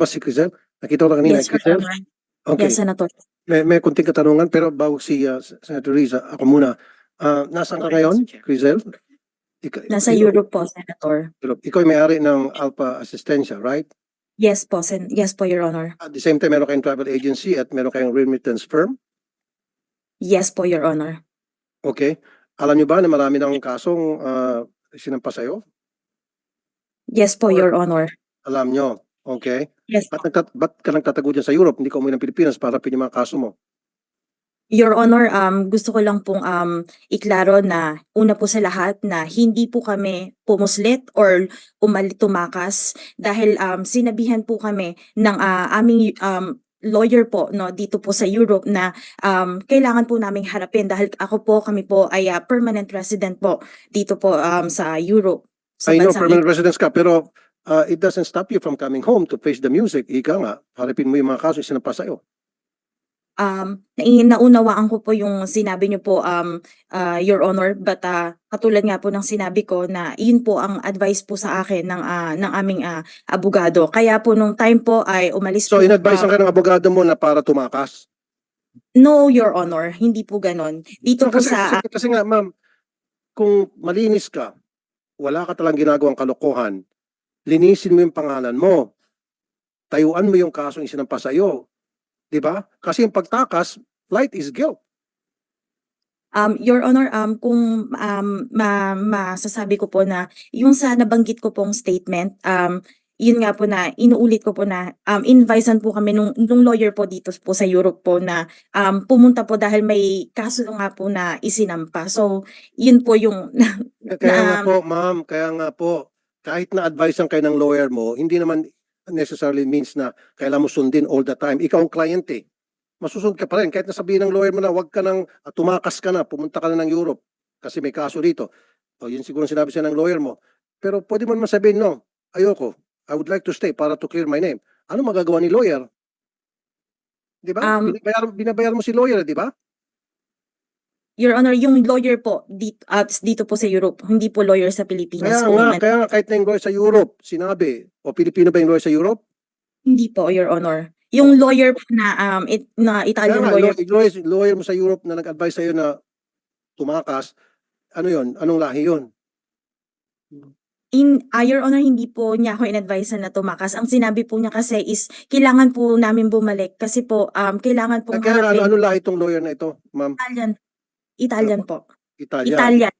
ba si Crisel? Nakita ko na kanina, Yes, Crisel? Honor. Okay. Yes, Senator. May, may kunting katanungan pero bago si uh, Senator Riza, ako muna. Ah, nasaan ka ngayon, Crisel? Ika- Nasa ikaw- Europe po, Senator. Europe. Ikaw ay may-ari ng Alpha Assistencia, right? Yes po, Sen yes po, Your Honor. At the same time, meron kayong travel agency at meron kayong remittance firm. Yes po, Your Honor. Okay. Alam niyo ba na marami ng kasong uh, sinampa sa'yo? Yes po, Your Honor. Alam niyo. Okay. Yes Ba't, nagtat- ba't ka nagtatago dyan sa Europe? Hindi ka umuwi ng Pilipinas para harapin yung mga kaso mo. Your Honor, um, gusto ko lang pong um, iklaro na una po sa lahat na hindi po kami pumuslit or umali tumakas dahil um, sinabihan po kami ng ah, aming um, lawyer po no dito po sa Europe na um, kailangan po naming harapin dahil ako po kami po ay ah, permanent resident po dito po um, sa Europe. Sa I know bansang permanent residence ka pero uh, it doesn't stop you from coming home to face the music. Ika nga, harapin mo yung mga kaso yung sinampa sa'yo. Um, naunawaan ko po yung sinabi niyo po, um, uh, Your Honor, but uh, katulad nga po ng sinabi ko na yun po ang advice po sa akin ng, ah, ng aming ah, abogado. Kaya po nung time po ay umalis So po. in-advise ah, ka ng abogado mo na para tumakas? no, Your Honor, hindi po ganon. Dito po kasi, sa, kasi, kasi nga ma'am, kung malinis ka, wala ka talang ginagawang kalokohan, linisin mo yung pangalan mo. Tayuan mo yung kaso yung sinampa sa'yo. Di ba? Kasi yung pagtakas, flight is guilt. um, Your Honor, um, kung um, ma masasabi ko po na yung sa nabanggit ko pong statement, um, yun nga po na inuulit ko po na um, invisan po kami nung, nung lawyer po dito po sa Europe po na um, pumunta po dahil may kaso nga po na isinampa. So, yun po yung Kaya nga Na- po, ma'am, kaya nga po, kahit na advice ang kayo ng lawyer mo, hindi naman necessarily means na kailangan mo sundin all the time. Ikaw ang client eh. Masusunod ka pa rin. Kahit nasabihin ng lawyer mo na wag ka nang ah, tumakas ka na, pumunta ka na ng Europe kasi may kaso dito. O yun siguro ang sinabi siya ng lawyer mo. Pero pwede mo naman sabihin, no, ayoko. I would like to stay para to clear my name. Ano magagawa ni lawyer? Di ba? Um, binabayar, binabayar mo si lawyer, di ba? Your Honor, yung lawyer po dito, dito po sa Europe, hindi po lawyer sa Pilipinas. Kaya po. nga, kaya nga kahit na yung lawyer sa Europe, sinabi, o Pilipino ba yung lawyer sa Europe? Hindi po, Your Honor. Yung lawyer po na um it, na Kaya Italian nga, lawyer law- lawyer, lawyer mo sa Europe na nag-advise sa'yo na tumakas, ano yon? Anong lahi yon? In, ah, Your Honor, hindi po niya ako in-advise na tumakas. Ang sinabi po niya kasi is, kailangan po namin bumalik kasi po, um, kailangan pong Kaya nga, ano, ano lahi itong lawyer na ito, ma'am? Italian. Italian po. Italian. Italian.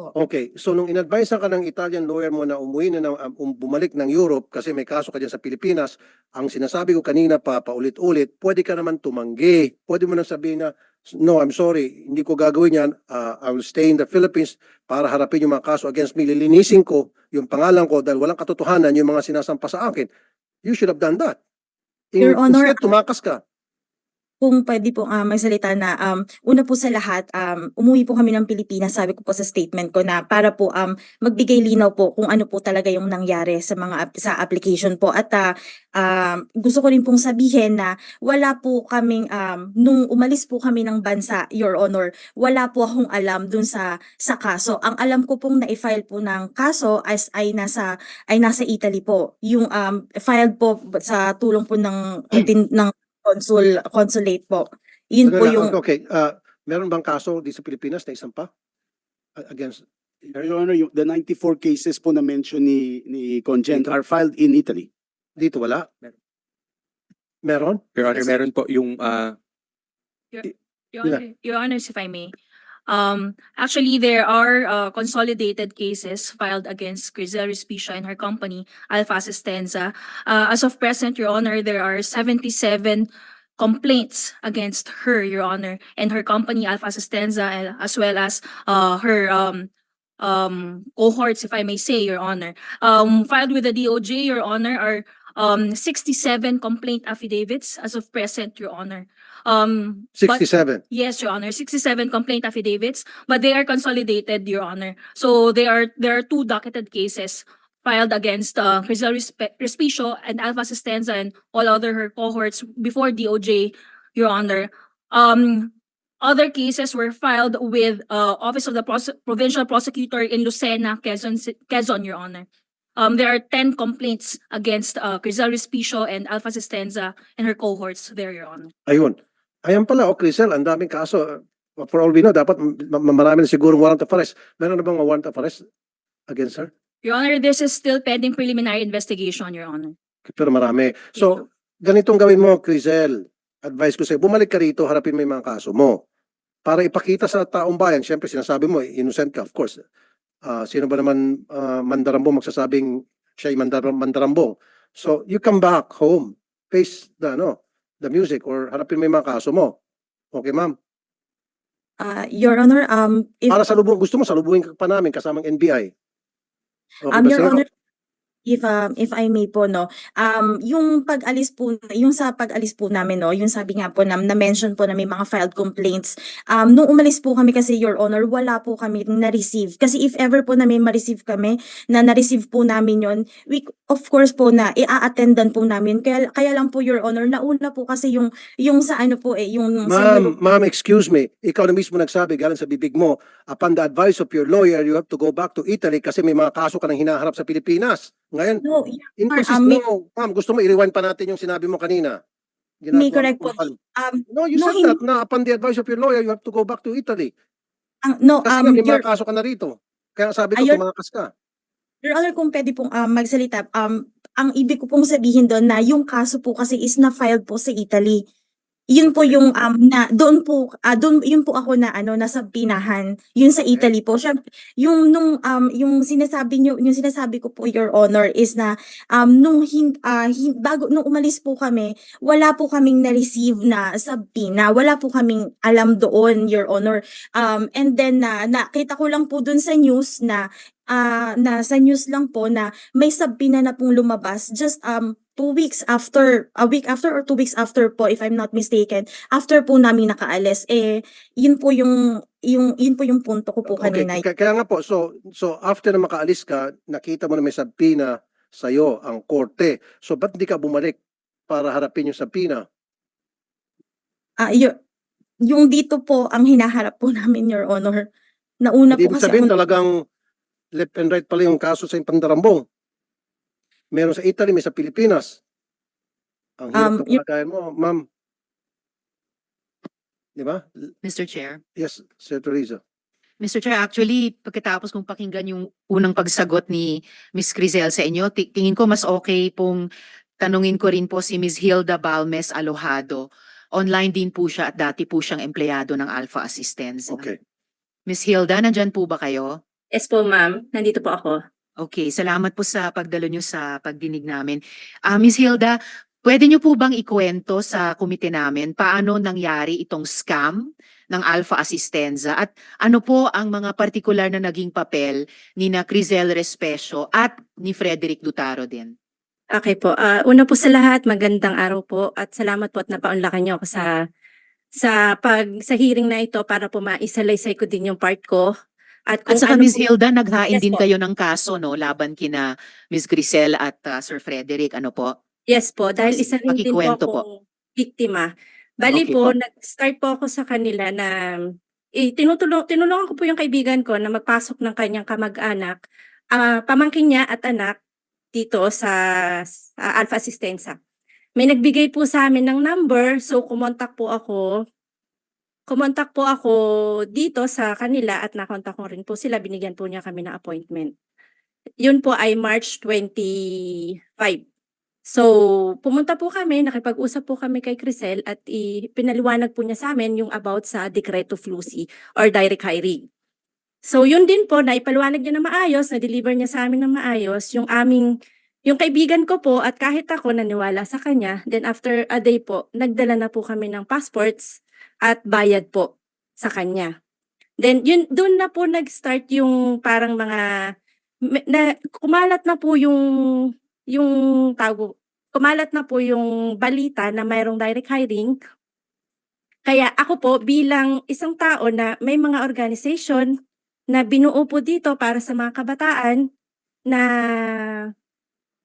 Okay, so nung in-advise ka ng Italian lawyer mo na umuwi na, ng, um, bumalik ng Europe kasi may kaso ka dyan sa Pilipinas, ang sinasabi ko kanina pa, paulit-ulit, pwede ka naman tumanggi. Pwede mo nang sabihin na, no, I'm sorry, hindi ko gagawin yan. Uh, I will stay in the Philippines para harapin yung mga kaso against me. Lilinisin ko yung pangalan ko dahil walang katotohanan yung mga sinasampa sa akin. You should have done that. In, Your Honor, instead, tumakas ka. Kung pwede po ah, magsalita na, um, una po sa lahat, um, umuwi po kami ng Pilipinas, sabi ko po sa statement ko na para po um, magbigay linaw po kung ano po talaga yung nangyari sa mga sa application po. At ah, um, gusto ko rin pong sabihin na wala po kaming, um, nung umalis po kami ng bansa, Your Honor, wala po akong alam dun sa sa kaso. Ang alam ko pong na-file po ng kaso as ay nasa ay nasa Italy po. Yung um, filed po sa tulong po ng din, ng consul consulate po. Yun po Sandali, yung Okay, uh, meron bang kaso di sa Pilipinas na isang pa? Against, Your Honor, yung, the 94 cases po na mention ni, ni Conjen Dito? are filed in Italy. dito wala? Meron? Your Honor, meron po yung ah, Your Yeah. Honor, Your Honors, if I may. Um, actually, there are uh, consolidated cases filed against Grisel Respicia and her company, Alpha Assistenza. Uh, as of present, Your Honor, there are seventy-seven complaints against her, Your Honor, and her company, Alpha Assistenza, as well as uh, her um, um, cohorts, if I may say, Your Honor. Um, filed with the DOJ, Your Honor, are um, sixty-seven complaint affidavits as of present, Your Honor. Um, but- Sixty-seven. Yes, Your Honor, sixty-seven complaint affidavits, but they are consolidated, Your Honor. So they are, there are two docketed cases filed against uh, Rizal Respe- Respicio and Alpha Sistenza and all other her cohorts before DOJ, Your Honor. Um, other cases were filed with uh, Office of the Prose- Provincial Prosecutor in Lucena, Quezon, Ci- Quezon, Your Honor. Um, there are ten complaints against uh, Respicio and Alpha Sistenza and her cohorts there, Your Honor. Ayun. Ayan pala, o Crisel, ang daming kaso. For all we know, dapat ma- ma- marami na siguro warrant of arrest. Meron na bang warrant of arrest against her? Your Honor, this is still pending preliminary investigation, Your Honor. Pero marami. So, ganitong gawin mo, Crisel. Advice ko sa'yo, bumalik ka rito, harapin mo yung mga kaso mo. Para ipakita sa taong bayan, syempre sinasabi mo, innocent ka, of course. Ah, sino ba naman ah, mandarambong magsasabing siya ay mandar mandarambong? So, you come back home, face the, ano, the music or harapin mo yung mga kaso mo. Okay, ma'am? Ah, Your Honor, um, if, Para sa lubong, gusto mo, salubungin ka pa namin kasamang NBI. Okay um, ba Your? Honor, if, um, if I may po, no, um, yung pag-alis po, yung sa pag-alis po namin, no, yung sabi nga po na, na-mention po na may mga filed complaints, um, nung umalis po kami kasi, Your Honor, wala po kami na-receive. Kasi if ever po na may ma-receive kami, na na-receive po namin yon we, of course po na, i-attendan po namin. Kaya, kaya lang po, Your Honor, nauna po kasi yung, yung sa ano po eh, yung Ma'am, ma'am, excuse me. Ikaw na mismo nagsabi, galing sa bibig mo, upon the advice of your lawyer, you have to go back to Italy kasi may mga kaso ka nang hinaharap sa Pilipinas. Ngayon, No, inconsist um, may- mo. Ma'am, gusto mo i-rewind pa natin yung sinabi mo kanina. May Ginagawa correct mo po. pal- um, No, you No, said that na upon the advice of your lawyer, you have to go back to Italy. ang, no, Kasi um, nga, may Your, mga kaso ka na rito. Kaya sabi ko, Ayun. tumakas ka. Your Honor, kung pwede pong um, magsalita, um, ang ibig ko pong sabihin doon na yung kaso po kasi is na-filed po sa Italy. Yun po yung um, na doon po ah, doon yun po ako na ano nasa pinahan yun sa Italy po. Siya yung nung um yung sinasabi niyo yung sinasabi ko po your honor is na um nung hin, ah, hin- bago nung umalis po kami wala po kaming na-receive na sabina wala po kaming alam doon your honor. Um and then na nakita ko lang po doon sa news na ah na sa news lang po na may sabina na pong lumabas. Just um two weeks after a week after or two weeks after po if I'm not mistaken after po namin nakaalis eh yun po yung yung yun po yung punto ko po Okay, kanina k- kaya nga po, so, so after na makaalis ka, nakita mo na may sabina sa'yo, ang korte. So, ba't hindi ka bumalik para harapin yung sabina? ah yu- yung dito po ang hinaharap po namin your honor nauna Hindi po ibig kasi sabihin ako- talagang left and right pala yung kaso sa pandarambong. Meron sa Italy, may sa Pilipinas. Ang hirap Um, ng kalagayan mo, ma'am. Di ba? Mr. Chair. Yes, Sir Teresa. Mr. Chair, actually, pagkatapos kong pakinggan yung unang pagsagot ni Ms. Crizel sa inyo, ti- tingin ko mas okay pong tanungin ko rin po si Ms. Hilda Balmes Alojado. Online din po siya at dati po siyang empleyado ng Alpha Assistance. Okay. Ms. Hilda, nandyan po ba kayo? Yes po, ma'am. Nandito po ako. Okay, salamat po sa pagdalo nyo sa pagdinig namin. Ah, Ms. Hilda, pwede nyo po bang ikwento sa komite namin paano nangyari itong scam ng Alpha Assistenza at ano po ang mga partikular na naging papel ni na Crizel Respecio at ni Frederick Dutaro din? Okay po. Ah, una po sa lahat, magandang araw po at salamat po at napaunlakan niyo ako sa sa pag sa hearing na ito para po maisalaysay ko din yung part ko. At kung At saka ano Ms. Hilda, naghain Yes din po. kayo ng kaso no laban kina Ms. Grisel at ah, Sir Frederick. Ano po? Yes po, dahil isa rin din po pakikwento po. akong biktima. Bali Okay po, po. nag-start po ako sa kanila na eh, tinutulong, tinulungan ko po yung kaibigan ko na magpasok ng kanyang kamag-anak, ah, pamangkin niya at anak dito sa, sa Alpha Assistenza. May nagbigay po sa amin ng number, so kumontak po ako. Kumontak po ako dito sa kanila at nakontak ko rin po sila. Binigyan po niya kami ng appointment. Yun po ay March 25. So, pumunta po kami, nakipag-usap po kami kay Crisel at pinaliwanag po niya sa amin yung about sa Decreto Flusi or direct hiring. So, yun din po, na ipaliwanag niya na maayos, na-deliver niya sa amin na maayos, yung aming, yung kaibigan ko po at kahit ako naniwala sa kanya, then after a day po, nagdala na po kami ng passports at bayad po sa kanya. Then, yun, doon na po nag-start yung parang mga, na, kumalat na po yung yung tawag kumalat na po yung balita na mayroong direct hiring. Kaya ako po bilang isang tao na may mga organization na binuo po dito para sa mga kabataan na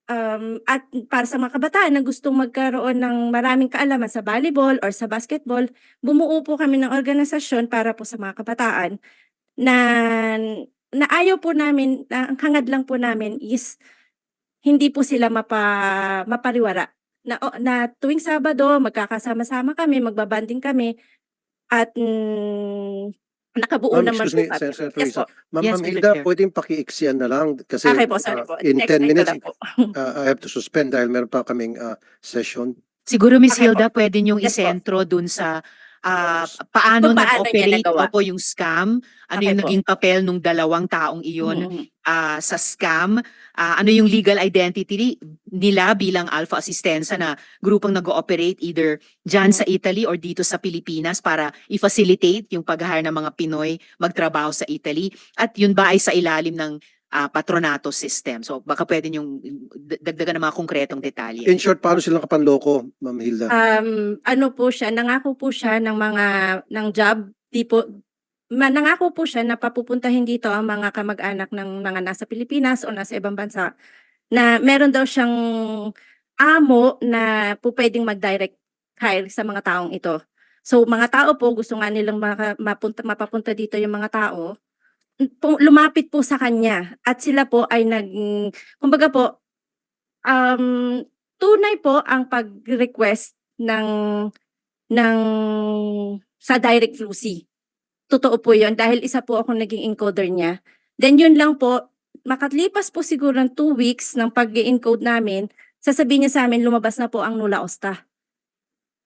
um, at para sa mga kabataan na gustong magkaroon ng maraming kaalaman sa volleyball or sa basketball, bumuo po kami ng organisasyon para po sa mga kabataan na na ayaw po namin, na ang hangad lang po namin is hindi po sila mapa, mapariwara. Na, o- na tuwing Sabado, magkakasama-sama kami, magbabanding kami, at mm, nakabuo Ma'am, naman excuse po me, kami. Sen- Senator Yes. Ma'am, Yes, Ma'am Mr. Hilda, Chair. pwedeng paki-iksiyan na lang kasi Okay po, uh, sorry po. in Next 10 slide ko minutes, lang po. uh, I have to suspend dahil meron pa kaming uh, session. Siguro Miss Okay po. Hilda, pwede niyong Yes po. isentro dun sa ah, paano Kung paano niya nag-operate nagawa. po yung scam, ano Okay yung po. naging papel nung dalawang taong iyon Mhm. ah, sa scam, ah, ano yung legal identity nila bilang Alpha Assistenza na grupong nag-ooperate either dyan sa Italy or dito sa Pilipinas para i-facilitate yung pag-hire ng mga Pinoy magtrabaho sa Italy at yun ba ay sa ilalim ng ah, patronato system. So baka pwede yung dagdagan ng mga konkretong detalye. In short, paano sila nakapanloko, Ma'am Hilda? Um, ano po siya, nangako po siya ng mga, ng job, tipo, ma- nangako po siya na papupuntahin dito ang mga kamag-anak ng mga nasa Pilipinas o nasa ibang bansa na meron daw siyang amo na po pwedeng mag-direct hire sa mga taong ito. So mga tao po, gusto nga nilang maka, mapunta, mapapunta dito yung mga tao, lumapit po sa kanya at sila po ay nag, kumbaga po, um, tunay po ang pag-request ng ng sa direct Lucy. Totoo po 'yon dahil isa po ako naging encoder niya. Then yun lang po, makatlipas po siguro ng two weeks ng pag-encode namin, sasabihin niya sa amin lumabas na po ang Nula Osta.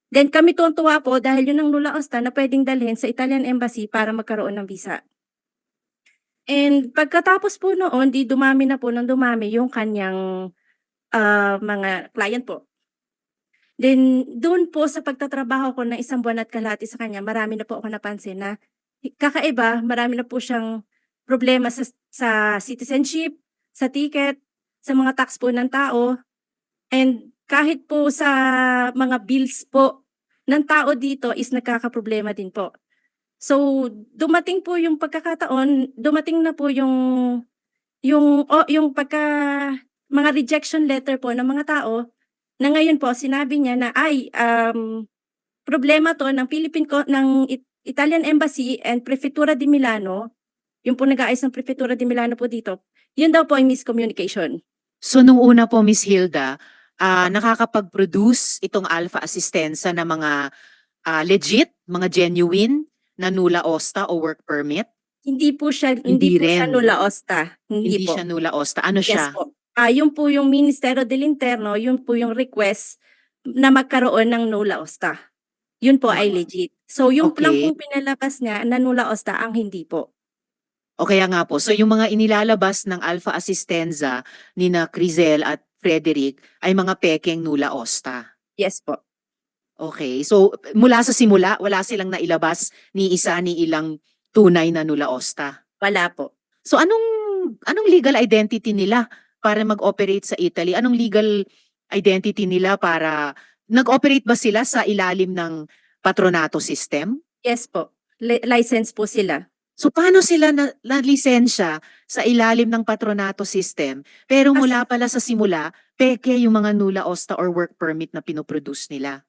Then kami tuwang-tuwa po dahil yun ang Nula Osta na pwedeng dalhin sa Italian Embassy para magkaroon ng visa. And pagkatapos po noon, di dumami na po ng dumami yung kanyang ah, mga client po. Then, doon po sa pagtatrabaho ko ng isang buwan at kalahati sa kanya, marami na po ako napansin na kakaiba, marami na po siyang problema sa, sa citizenship, sa ticket, sa mga tax po ng tao, and kahit po sa mga bills po ng tao dito is nagkakaproblema din po. So, dumating po yung pagkakataon, dumating na po yung yung o, yung pagka mga rejection letter po ng mga tao na ngayon po sinabi niya na ay um, problema to ng Philippine ng It- Italian Embassy and Prefettura di Milano, yung po nag-aayos ng Prefettura di Milano po dito, yun daw po ay miscommunication. So nung una po Miss Hilda, ah, nakakapag-produce itong Alpha Assistenza ng mga ah, legit, mga genuine na nula osta o work permit? Hindi po siya Hindi hindi, po siya rin. nula osta. Hindi, Hindi po. siya nula osta. Ano Yes siya? po. Ah, yun po yung Ministerio del Interno, yun po yung request na magkaroon ng nula osta. Yun po ay Ah, legit. So yung lang okay. po pinalabas niya na nula osta ang hindi po. O kaya nga po, so yung mga inilalabas ng Alpha Assistenza ni na Crizel at Frederick ay mga pekeng nula osta. Yes po. Okay, so mula sa simula, wala silang nailabas ni isa ni ilang tunay na nula osta. Wala po. So anong anong legal identity nila para mag-operate sa Italy? Anong legal identity nila para nag-operate ba sila sa ilalim ng patronato system? Yes po. Li- license po sila. So paano sila na, na lisensya sa ilalim ng patronato system pero mula pala sa simula peke yung mga nula osta or work permit na pinoproduce nila?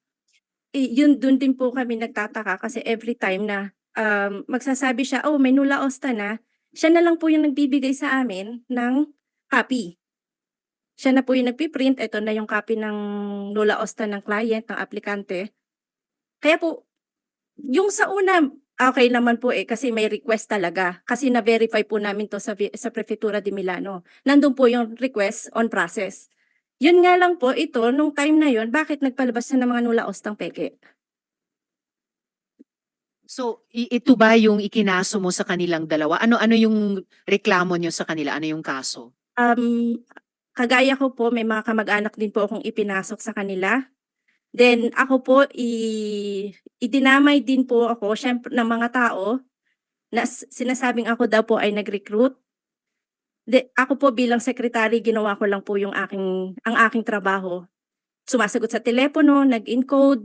I- yun dun din po kami nagtataka kasi every time na um, magsasabi siya, oh may nula osta na, siya na lang po yung nagbibigay sa amin ng copy. Siya na po yung nagpiprint, ito na yung copy ng nula osta ng client, ng aplikante. Kaya po, yung sa una, okay naman po eh, kasi may request talaga. Kasi na-verify po namin to sa, sa Prefectura di Milano. Nandun po yung request on process. Yun nga lang po, ito, nung time na yun, bakit nagpalabas na ng mga nula ostang peke? So ito ba yung ikinaso mo sa kanilang dalawa? Ano ano yung reklamo nyo sa kanila? Ano yung kaso? Um, kagaya ko po, may mga kamag-anak din po akong ipinasok sa kanila. Then ako po, i, idinamay din po ako, syempre, ng mga tao na sinasabing ako daw po ay nag-recruit. De, ako po bilang secretary, ginawa ko lang po yung aking, ang aking trabaho. Sumasagot sa telepono, nag-encode,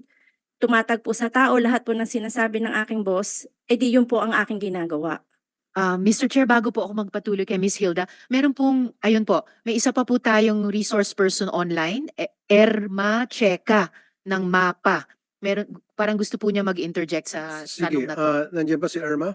tumatag po sa tao, lahat po ng sinasabi ng aking boss, edi yun po ang aking ginagawa. Ah, Mr. Chair, bago po ako magpatuloy kay Miss Hilda, meron pong, ayun po, may isa pa po tayong resource person online, E- Erma Checa ng MAPA. Meron, parang gusto po niya mag-interject sa Sige, tanong na to. uh, nandiyan ba si Irma?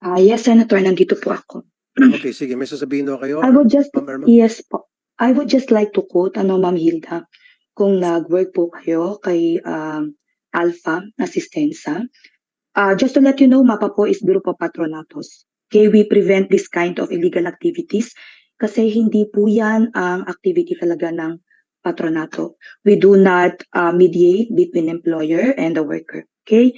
Ah, yes, Senator, nandito po ako. Okay, sige. May sasabihin daw kayo? I would just, Ma'am Irma? yes po. I would just like to quote, ano, Ma'am Hilda, kung nag-work po kayo kay um, Alpha Assistenza, uh, just to let you know, MAPA po is Grupo Patronatos. Okay, we prevent this kind of illegal activities kasi hindi po yan ang activity talaga ng patronato. We do not uh, mediate between employer and the worker. Okay?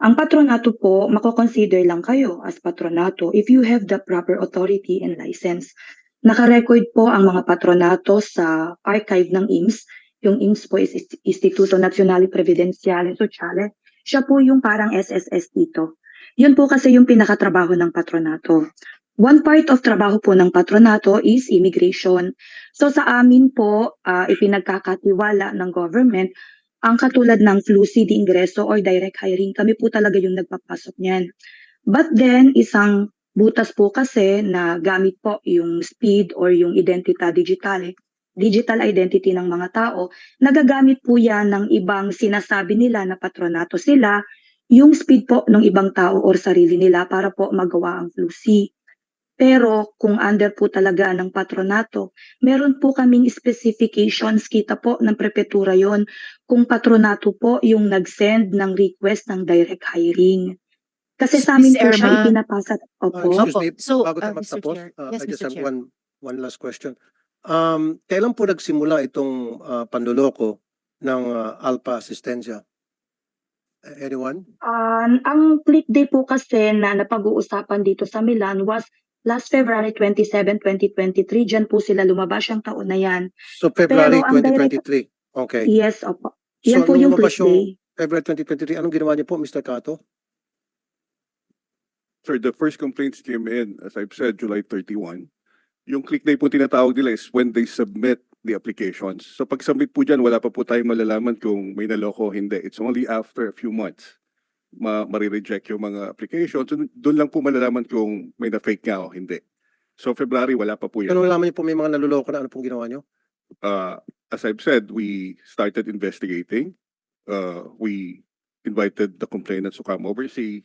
Ang patronato po, mako-consider lang kayo as patronato if you have the proper authority and license. Nakarecord po ang mga patronato sa archive ng IMS. Yung IMS po is Instituto Nazionale Previdenziale Sociale. Siya po yung parang SSS dito. Yun po kasi yung pinakatrabaho ng patronato. One part of trabaho po ng patronato is immigration. So sa amin po, ah, ipinagkakatiwala ng government ang katulad ng FLUSI di ingreso or direct hiring. Kami po talaga yung nagpapasok niyan. But then, isang butas po kasi na gamit po yung speed or yung identita digitale, digital identity ng mga tao, nagagamit po yan ng ibang sinasabi nila na patronato sila, yung speed po ng ibang tao or sarili nila para po magawa ang FLUSI. Pero kung under po talaga ng patronato, meron po kaming specifications, kita po ng prepetura yon kung patronato po yung nag-send ng request ng direct hiring. Kasi sa amin Miss po siya Irma. ipinapasa. Uh, Opo. excuse Opo. me, So, bago tayo uh, Mr. magtapos, Chair. uh, Yes, I just Mr. have Chair. one, one last question. Um, kailan po nagsimula itong uh, panduloko ng uh, Alpha Assistencia? Uh, Anyone? Um, ang click day po kasi na napag-uusapan dito sa Milan was last February 27, 2023. Diyan po sila lumabas yung taon na yan. So February Pero ang direct- 2023. Okay. Yes, opo. So, Yan po nung yung lumabas click day. February 2023, anong ginawa niyo po, Mr. Cato? Sir, the first complaints came in, as I've said, July 31. Yung click day po tinatawag nila is when they submit the applications. So pag submit po dyan, wala pa po tayong malalaman kung may naloko o hindi. It's only after a few months ma marireject yung mga applications. So, doon lang po malalaman kung may na-fake nga o hindi. So February, wala pa po yun. nalaman niyo po may mga naluloko na ano pong ginawa niyo? Uh, as I've said, we started investigating. Uh, we invited the complainants to come over. Si,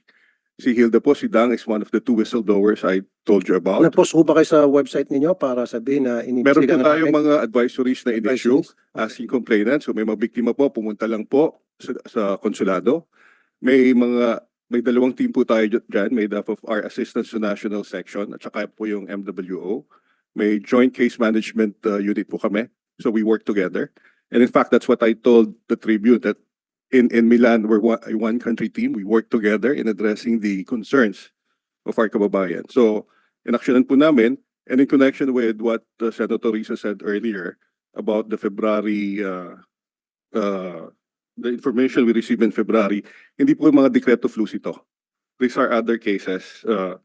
si Hilda po, si Dang is one of the two whistleblowers I told you about. Nag-post ho ba kayo sa website ninyo para sabihin na Meron po na tayong mga advisories na in-issue asking complainants. So may mga biktima po, pumunta lang po sa, sa konsulado. May mga, may dalawang team po tayo dyan- made up of our Assistance to National Section at saka po yung MWO. May joint case management uh, unit po kami. So we work together. And in fact, that's what I told the Tribune that in, in Milan, we're one, one country team. We work together in addressing the concerns of our kababayan. So inaksyonan po namin and in connection with what uh, Senator Risa said earlier about the February, uh, uh, the information we received in February, hindi po yung mga dekreto flus ito. These are other cases. Uh,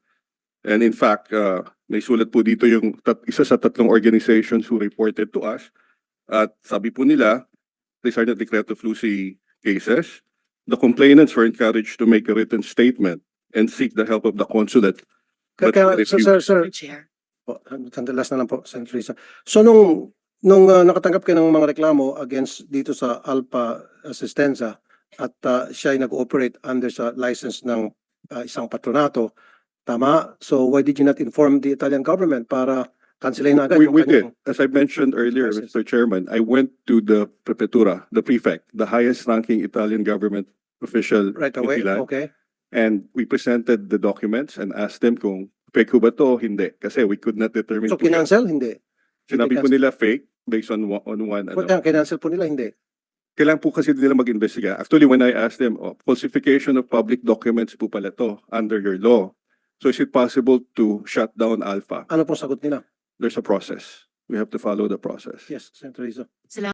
and in fact, uh, may sulat po dito yung tat- isa sa tatlong organizations who reported to us. At sabi po nila, these are the dekreto flusi cases. The complainants were encouraged to make a written statement and seek the help of the consulate. Kaya, but kaya, sir, sir, sir. Chair. po, sandalas na lang po, Senator Risa. So nung, nung uh, nakatanggap kayo ng mga reklamo against dito sa Alpha Assistenza at uh, siya ay nag-operate under sa license ng uh, isang patronato, tama? So why did you not inform the Italian government para cancelin na agad We, yung we did. kanyang- As I mentioned earlier, license. Mr. Chairman, I went to the prefectura, the prefect, the highest ranking Italian government official right in away? Milan, Okay. and we presented the documents and asked them kung fake ho ba to hindi. Kasi we could not determine. So po yun. kinancel? Hindi. Sinabi po nila fake based on one, on one. Ano. kinancel po nila, hindi. Kailangan po kasi nila mag-investiga. Actually, when I asked them, oh, falsification of public documents po pala to under your law. So is it possible to shut down Alpha? Ano pong sagot nila? There's a process. We have to follow the process. Yes, Senator Rizzo.